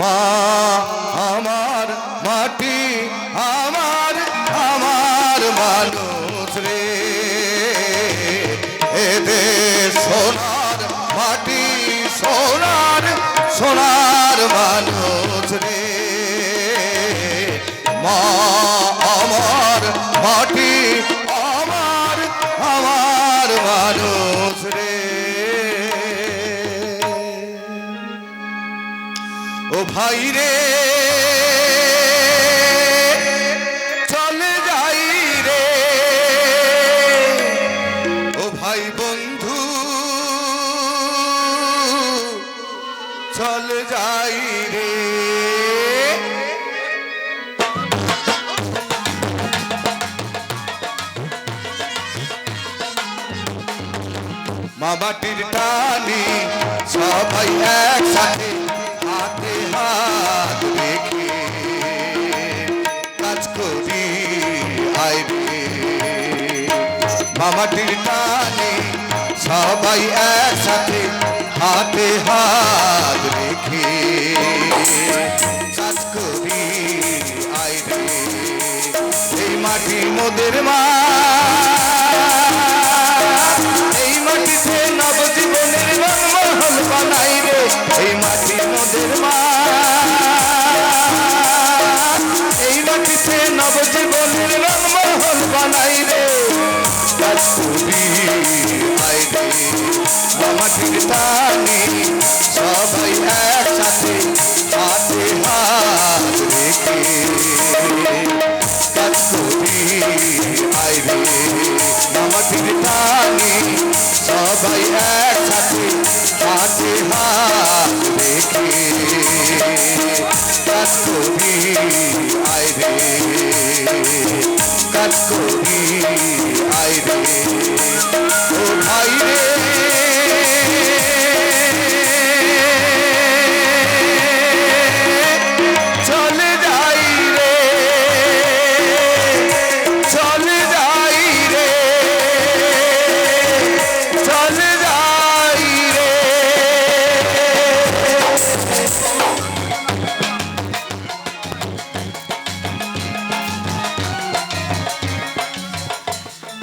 মা আমার মাটি, আমার আমার মানুষ রে। এদের সোনার মাটি, সোনার সোনার মানুষ রে। মা ও ভাই রে। চলে যাই রে। ও ভাই বন্ধু, চলে যাই রে। মামাটির টানি সবাই একসাথে করি আইবে মামাটির টানে সবাই একসাথে হাতে হাত রেখে। কাজ করি আইবে এই মাটি মোদের মা পিঠে নবজীবনের রংমহল বানাই রে। বাবা ঠিক Let's go.